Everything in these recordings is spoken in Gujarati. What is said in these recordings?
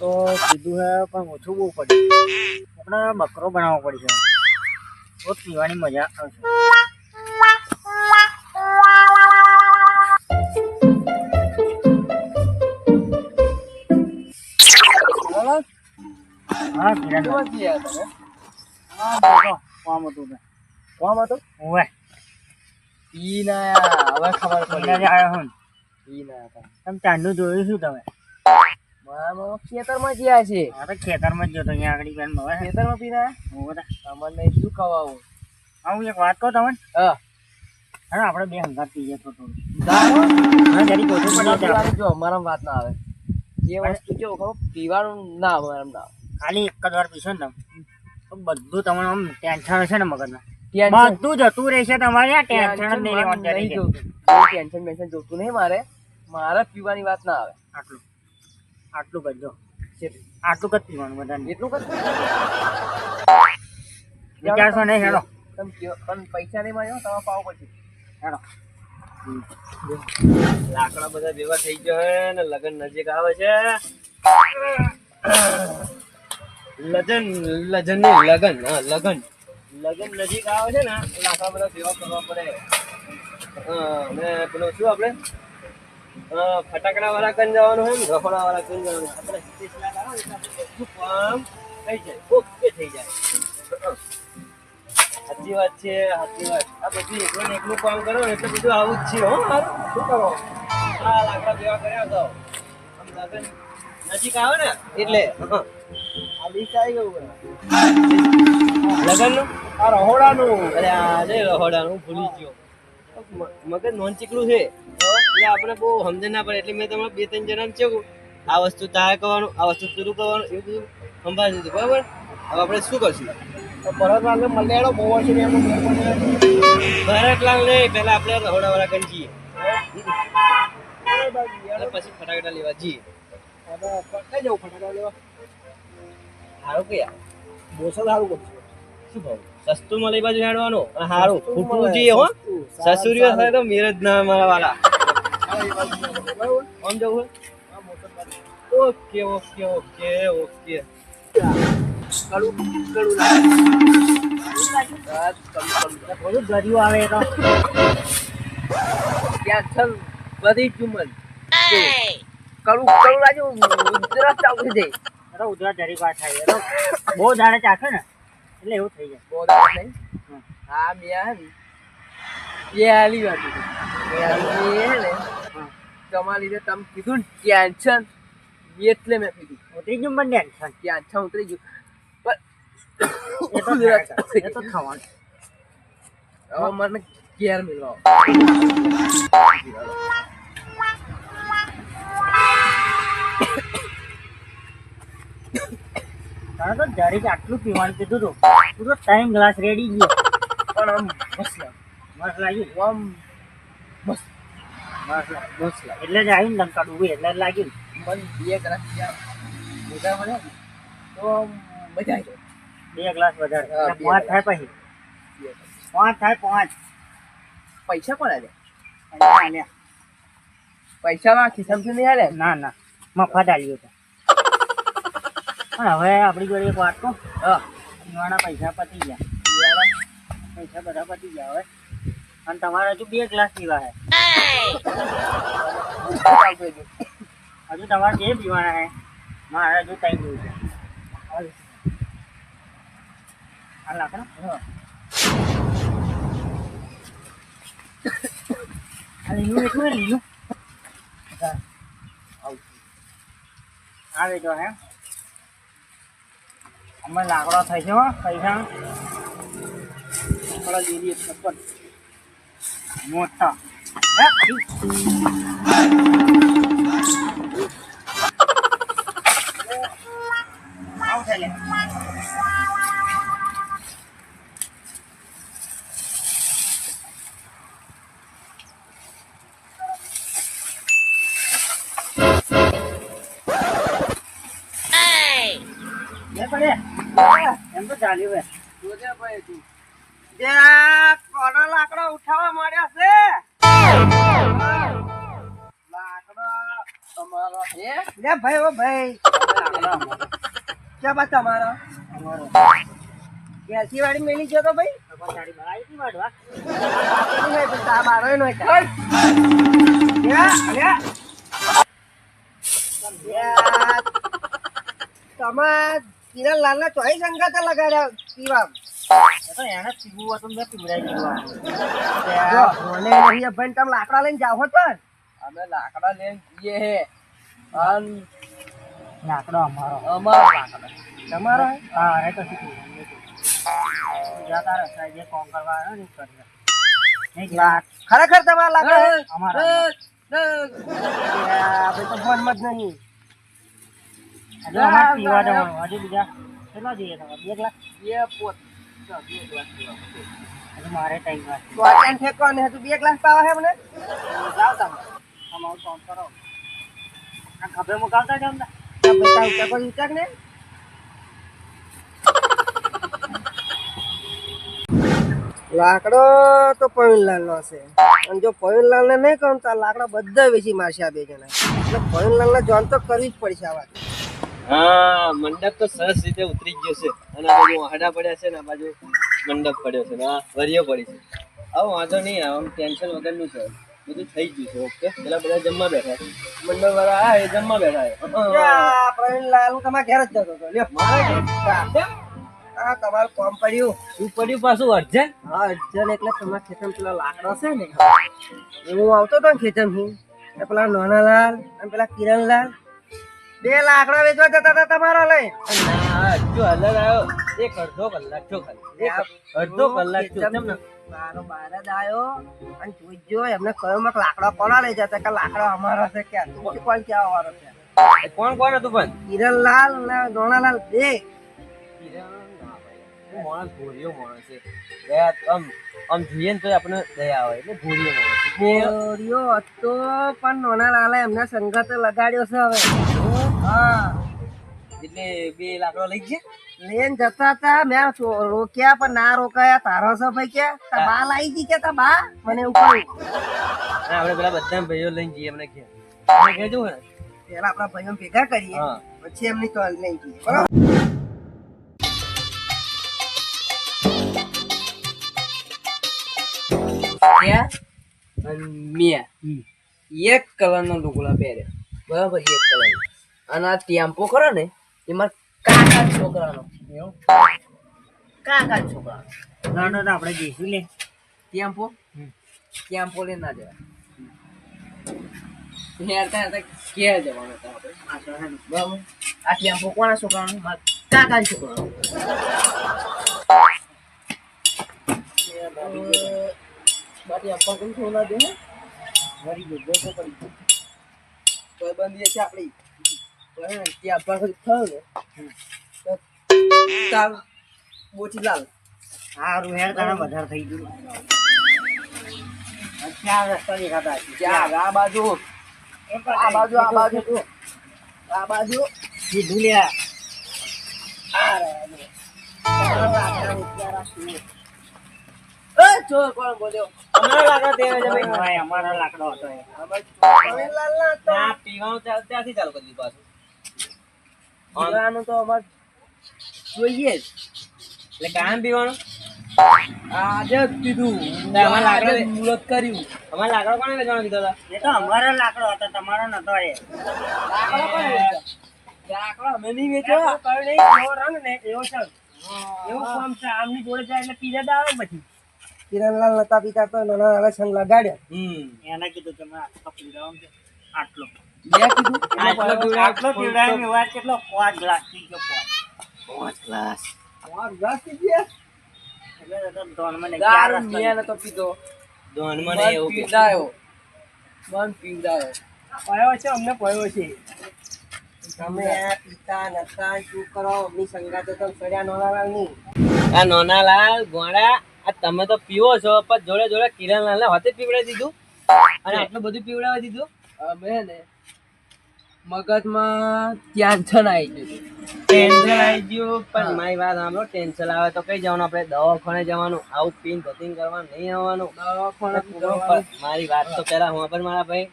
તો કીધું હે પણ ઓછું બહુ પડ્યું આપણે બકરો બનાવવો પડશે. તો પીવાની મજા આવશે. હા હા હતું કોમ હતો? ઓવે ઈ ના હવે ખબર પડી. આવ્યો હું. ઈ ના તમે ચાંદનું જોયું શું તમે? ખેતરમાં ગયા છે. હા તો ખેતરમાં જ જોતો અહીંયા આગળ બેન હવે ખેતરમાં પીના? હું બધા. તમને શું ખવાવું? હું એક વાત કહું તમને? હા. હા આપણે બે હંગાત જતો તો? હા જરી ઓછું પડે જો અમારા વાત ના આવે. જે વસ્તુ જો કહો પીવાનું ના આવે એમ ના ખાલી એક જ વાર પીશો ને તો બધું તમને આમ ટેન્શન હશે ને મગજમાં. બધું જતું રહેશે તમારે ટેન્શન જ નહીં લેવાનું ટેન્શન મેન્શન જોતું નહીં મારે. મારે પીવાની વાત ના આવે. આટલું. આટલું કરજો આટલું જ પીવાનું બધાને. એટલું કર વિચારશો નહીં હેડો. તમે પણ પૈસા નહીં મળ્યો? તમે પાવ પછી હેડો. લાકડા બધા ભેગા થઈ ગયા ને લગન નજીક આવે છે. લગન લગન નહીં લગન હા લગન. લગન નજીક આવે છે ને લાકડા બધા ભેગા કરવા પડે. હા અને પેલું શું આપણે? હા, ફટાકડા વાળા કન જવાનું હોય ને રફડા વાળા કન જવાનું આપણે હિતેશ લાલ આવે ને કામ થઈ જાય ઓકે થઈ જાય. સાચી વાત છે સાચી વાત. આ બધું એકલું એકલું કામ કરો એટલે બધું આવું જ છે હો શું કરો? આ લાકડા જેવા કર્યા તો. આમ લગન નજીક આવે ને એટલે. આ લિસ્ટ આવી ગયું લગનનું? આ રહોડાનું. અરે આ રે રહોડાનું ભૂલી ગયો. મગજ નોન ચીકલું છે. એટલે આપણે બહુ સમજણ ના પડે. એટલે મેં તમને બે ત્રણ જણાને છે આ વસ્તુ તારે કરવાનું આ વસ્તુ પેલું કરવાનું એવું બધું સંભાળી દીધું બરાબર? હવે આપણે શું કરશું? ભરતલાલ મલ્યાળો બહુ વર્ષ ભરતલાલ ને પહેલા આપણે રહોડા વાળા કન જઈએ પછી ફટાકડા લેવા જઈએ કઈ જવું ફટાકડા લેવા. સારું કે યાર. સારું કરશું શું ભાવ? સસ્તું મળે બાજુ હેડવાનું. હારું. સારું ફૂટવું જોઈએ હો. સસુરીઓ થાય તો મેરેજ ના મારા વાલા. આમ જવું ઓકે ઓકે ઓકે ઓકે કડું કડું ઉધરસ જાય અરે ઉધરા જરી થાય બહુ દાડે ચાખે ને એટલે એવું થઈ જાય બહુ દાડો હા બે બે આલી વાત બે ને તમારા લીધે તમે કીધું ને ટેન્શન એટલે મેં કીધું. ઉતરી ગયું બંને ટેન્શન ટેન્શન ઉતરી ગયું. પણ એ તો થવાનું હવે મને ઘેર મિલવા તારે તો જરીક આટલું પીવાનું કીધું તું. તું ત્રણ ગ્લાસ રેડી ગયો. પણ આમ મસ્ત. મસ્ત લાગ્યું. આમ મસ્ત મસ્ત લાગ્યું. મસ્ત લાગ્યું. એટલે જ આવ્યું લંકા ડૂબી એટલે લાગ્યું મને બે ગ્લાસ ત્યાં ભેગા તો મજા આવી જાય. બે ગ્લાસ વધારે. હા, પાંચ થાય પછી. પાંચ થાય પાંચ. પૈસા કોણ આલે? અહીંયા આલ્યા. પૈસા માં ખિસ્સામાંથી નહીં આલે? ના ના. મફત આલ્યું છે પણ હવે આપણી જોડે એક વાત કહું. હા. પૈસા પતી ગયા. પૈસા બધા પતી ગયા હવે. અને તમારે હજુ બે ગ્લાસ પીવા છે ચાલતું હતું. હજુ તમારે બે પીવાના છે મારે હજુ ત્રણ પીવું છે હાલ નાખો ને. હા. આ લીલું એટલું ને લીલું હા. આવે જો હે અમે લાકડો થાય છે હો પૈસા લાકડા લીલી છપ્પન મોટા હે? આવું છે લે. લે પડે. એમ તો ચાલ્યું હે જોજે. ત્યાં કોનો લાકડો ઉઠાવવા માંડ્યા છે લે ભાઈ ઓ ભાઈ. તમે ક્યાં બાત તમારો? અમારો કેસી વાળી મેલી ગયો તો ભાઈ? લગાડ્યા પીવા તમે લાકડા લઈને જાવ છો અમે લાકડા લઈને જઈએ હે. અન લાકડો અમારો. અમારો લાકડા. તમારો? હે? એ તો શીખી જા તારે સાહેબ જે કામ કરવા આવ્યો ને કરી ખરેખર તમારા લાકડા? અમારા. ભાઈ તો ફોનમાં જ નહીં. હજુ અમારે પીવા જવાનું. હજુ બીજા કેટલા જોઈએ તમારે? બે ગ્લાસ એ પોત. હજુ મારે ટાઈમ વાર તો આ કેમ ફેંકવા ને હજુ બે ગ્લાસ પાવા હે મને? જાઓ તમે. અમારું કામ કરો. લાકડો તો પવનલાલ નો છે. અને જો પવનલાલ ને નહીં કહું તો લાકડા બધા વેચી મારશે બે જણા. એટલે પવનલાલ ને જોન તો કરવી જ પડશે આ વાત. હા, મંડપ તો સરસ રીતે ઉતરી ગયો છે. અને આ બાજુ હાડા પડ્યા છે ને, આ બાજુ મંડપ પડ્યો છે. ને આ વરિયો પડી છે. આવું, વાંધો નહીં, આમ ટેન્શન વગરનું છે. બધું થઈ ગયું છે ઓકે? પેલા બધા જમવા બેઠા છે. મંડળ વાળા આ એ જમવા બેઠા પ્રવીણલાલ તમારા ઘેર જ જતો હતો. લ્યો. તમારું કામ પડ્યું. શું પડ્યું પાછું? અર્જન? હા અર્જન એટલે તમારા ખેતર પેલા લાકડો છે ને. હું આવતો હતો ને ખેતરથી. હું પેલા નાનાલાલ અને પેલા કિરણલાલ. બે લાકડા વેચવા જતા હતા તમારા લઈ. હજુ હલર આવ્યો. એક અડધો કલાક છો ખાલી. અડધો કલાક છો મારો બાર જ આયો અને જોઈજો એમને કહ્યું મેં લાકડો કોના લઈ જતા કે લાકડા અમારા છે કે કોણ ક્યાં વાળો છે? કોણ કોણ હતું પણ? કિરણલાલ ને દોણાલાલ બે. માણસ ભૂરિયો માણસ છે. દયા આમ આમ જોઈએ ને તો આપણે દયા આવે એટલે ભૂરિયો માણસ. હતો પણ નોનાલાલે એમને સંગતે લગાડ્યો છે હવે. હા. એટલે બે લાકડો લઈ ગયા. લઈને જતા હતા. મેં રોક્યા પણ ના રોકાયા. તારો છે ભાઈ કે? તા બા લાવી દી કે તા બા? મને કહ્યું આપણે પેલા બધા ભાઈઓ લઈને જઈએ એમને કે. જવું ને. પેલા આપણા ભાઈઓ ભેગા કરીએ. પછી એમની કોલ લઈ જઈએ. બરાબર? મિયા એક કલર નો લુગડા પહેરે બરાબર એક કલર અને આ ટેમ્પો ખરો ને એમાં કાકા છોકરાનો. કાકા છોકરા નાનો આપણે જઈશું લે. ટેમ્પો ટેમ્પો લઈને ના જવાય. હેરતા હેરતા ઘેર જવાનું હતા આપણે. બરાબર? આ ટેમ્પો કોના છોકરાનો? મારા કાકા છોકરાનો. બાકી આપવા કોઈ થોડું દે વળી ગયો, ગયો પડી ગયો. તો બંધી છે આપણી. પણ ત્યાં આપવા થયો ને બોચી લાલ હારું હેર તારા વધારે થઈ ગયું ચાર રસ્તા દેખાતા. ત્યાં આ બાજુ. આ બાજુ આ બાજુ આ બાજુ સીધું લે ચોર અમારા લાકડા હતો પીવાનું ત્યાંથી ચાલુ કરી દીધું પાછું. પીવાનું તો અમારે જોઈએ જ. એટલે કામ પીવાનું? આજે જ કીધું અમારે લાકડો આજે કર્યું. અમારા લાકડો કોને વેચવાનો કીધા હતા? એ તો અમારો લાકડો હતો તમારો નતો એ. લાકડો કોને? લાકડા અમે નહીં વેચો એવો રંગ ને એવો છે એવું કામ છે આમની જોડે જાય એટલે પીરા આવે પછી. કિરણલાલ નતા પિતા તો નાનાલાલે સંગ લગાડ્યા. એને કીધું તમે આટલો છે. આટલો. ને અમને પયો છે. તમે આ પિતા નતા શું કરો? અમની સંગાતે તો સડ્યા નાનાલાલની આ નોનાલાલ ગોળા આ તમે તો પીવો છો પણ જોડે જોડે કિરણલાલ હાથે પીવડાવી દીધું? અને આટલું બધું પીવડાવી દીધું? અમે ને મગજમાં ટેન્શન આવી ગયું. ટેન્શન આવી ગયું પણ મારી વાત સાંભળો ટેન્શન આવે તો કઈ જવાનું? આપણે દવાખાને જવાનું આવું પીન ધોતીન કરવાનું નહીં આવવાનું. દવાખાને મારી વાત તો પહેલા હું પણ મારા ભાઈ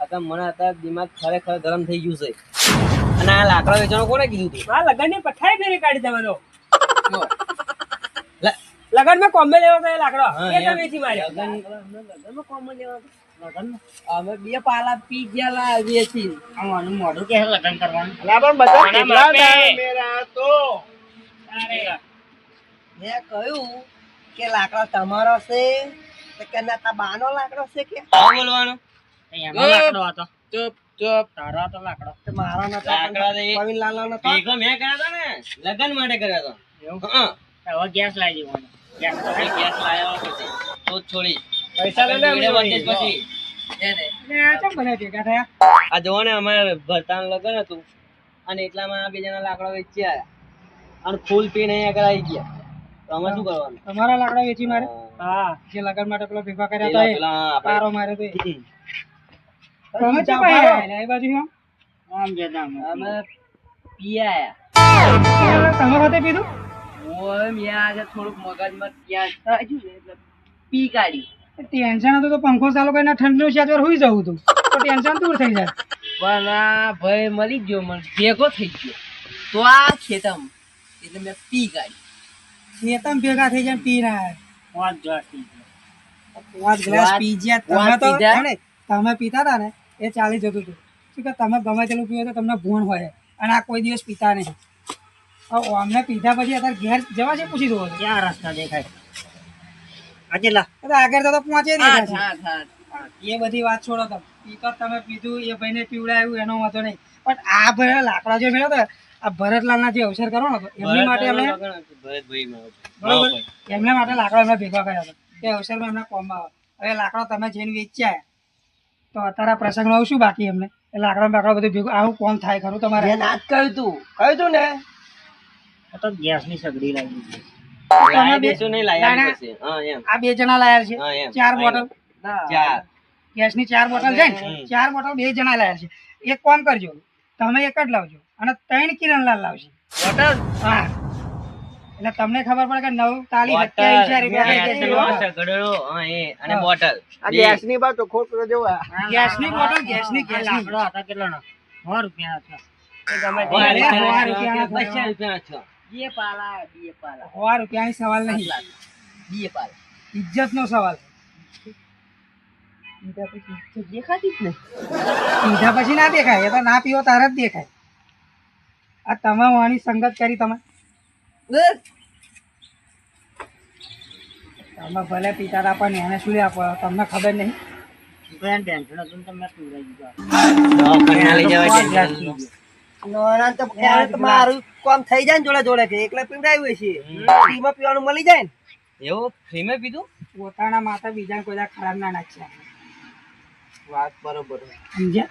અત્યારે મને અત્યારે દિમાગ ખરેખર ગરમ થઈ ગયું છે. અને આ લાકડા વેચવાનું કોને કીધું તું? આ લગનની પઠાઈ ફેરી કાઢી દેવાનો. લગનમાં લગનમાં કોમ્બે લેવા ગયા લાકડા એ તો એમ. વેચી લગનમાં કોમ્બે લેવાનું. અમે બે પાલા પી ગયેલા વેચી આનું મોઢું કે લગ્ન કરવાનું? મેં કહ્યું કે લાકડો તમારો છે તો કે ના તા બાનો લાકડો છે કે? આવું બોલવાનું. એનો લાકડો હતો. ચૂપ ચૂપ. તારો હતો લાકડો. તો મારો નતો લાકડા તો એ- નતો. ભેગો મેં કર્યા હતા ને. લગન માટે કર્યા તો. હા. હવે ગેસ લાવી દેવાનો. ગેસ તો ગેસ લાવ્યો પછી. તો છોડી. પૈસા લઈને અમે પછી. એને. ચમ બધા ભેગા થયા આ જોવો ને અમારે ભરતાનું લગન હતું અને એટલામાં બે જણા લાકડા વેચી અને ફૂલ પીને અહીંયા ગયા. તો અમે શું કરવાનું? તમારા લાકડા વેચી મારે? હા. હા. જે લગન માટે પેલો ભેગા કર્યા હતા પારો મારે તો તમે ચમ ભાઈ એ બાજુ આમ? આમ જતા અમે. અમે તમે વખતે પીધું? ઓય મેં આજે થોડુંક મગજમાં ત્યાં થયું એટલે પી કાઢ્યું ટેન્શન હતું તો પંખો ચાલુ કરીને છે ત્યારે હુઈ જવું તું તો ટેન્શન દૂર થઈ જાય. પણ આ ભાઈ મળી ગયો મને ભેગો થઈ ગયો. તો આ ખેતમ એટલે મેં પી કાઢી ખેતમ ભેગા થઈ જાય પી ના પાંચ ગ્લાસ પી પાંચ ગ્લાસ પી ગયા. તમે તો તમે પીતા હતા ને એ ચાલી જતું હતું. શું કે તમે ગમે તેટલું પીવો તો તમને ભૂણ હોય. અને આ કોઈ દિવસ પીતા નહીં. અમને પીધા પછી અત્યારે ઘેર જવા છે પૂછી દો ક્યાં રસ્તા દેખાય? આ કેટલા આગળ તો પહોંચે હા દેખાય છે. હા હા. એ બધી વાત છોડો તમે પીધું એ ભાઈને પીવડાવ્યું એનો વાંધો નહીં. પણ આ ભાઈ લાકડા જે મેળવ્યો હતો, આ ભરતલાલના જે અવસર કરો ને એમની માટે અમે. બરોબર. માટે લાકડા એમને ભેગા કર્યા હતા. એ અવસરમાં એમના કોમમાં આવે હવે લાકડો તમે જઈને વેચ્યા તો અત્યારે આ પ્રસંગમાં આવું શું બાકી એમને? એ લાકડા બાકડા બધું ભેગું આવું કોમ થાય ખરું તમારે? મેં ના જ કહ્યું તું. કહ્યું તું ને? તો ગેસની સગડી લાગી છે. લાયા બે- દેશું નહીં, લાયા ના, ના. પછી. હા, એમ. આ બે જણા લાયા છે. ચાર બોટલ. ના ચાર. ગેસની ચાર બોટલ છે ચાર બોટલ બે જણા લાયા છે. એક કોમ કરજો. તમે એક જ લાવજો. અને ત્રણ કિરણલાલ લાવશે. બોટલ? હા. એટલે તમને ખબર પડે કે નવ તાલી બોટલ, સત્યાવીસ રૂપિયા અને બોટલ. ગેસની ગેસની બાત તો ખોટું જોવા બોટલ ગેસની આ ગેસની. લાકડો હતા કેટલાનો? સો રૂપિયા હતા ગમે અરે, રૂપિયા સો રૂપિયાના કે પચાસ રૂપિયાના છો. બે પાલા બીએ પાલા સો રૂપિયાની સવાલ. નહીં બીએ પાલા ઇજ્જત નો સવાલ દેખાતી જ નહીં પીધા પછી ના દેખાય. એ તો ના પીવો તારે જ દેખાય. આ તમે વાણી સંગત કરી તમે. તમે ભલે પીતા હતા પણ એને શું લે આપો તમને ખબર નહીં? ટેન્શન હતું ને તો પીવડાવી દીધું. દવાખાને લઈ ટેન્શન. ગયો. નાના તો મારું કામ થઈ જાય ને જોડે જોડે કે એકલા પીવડાવ્યું છે. ફ્રીમાં પીવાનું મળી જાય ને? એવું? ફ્રીમાં પીધું? પોતાના માતા બીજા કોઈ ખરાબ ના નાખ્યા. વાત બરોબર સમજ્યા?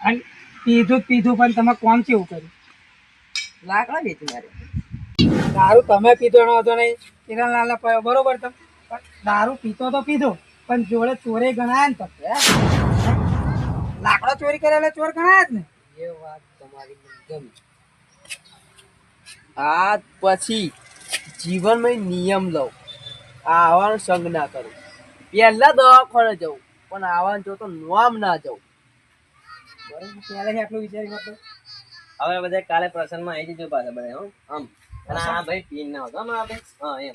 અને પીધું પીધું પણ તમે કોમ કેવું કર્યું? લાકડા વેચી મારે દારૂ તમે પીધો એનો હતો નહીં. કિરણલાલને પ- બરોબર તમે દારૂ પીતો તો પીધો પણ જોડે ચોરે ગણાય ને તો. લાકડો ચોરી કરેલા એટલે ચોર ગણાય જ ને? એ વાત આ પછી જીવનમાં નિયમ લઉં. આ આવવાનો સંગ ના કરું. પહેલા દવાખાને જવું પણ આવવાનું જો તો નોમ ના જવું આટલું વિચારી. હવે બધા કાલે પ્રસંગમાં આવી જજો પાછા બધા હો. આમ. અને આ ભાઈ પીન ના હતો આમાં આપણે હા એમ.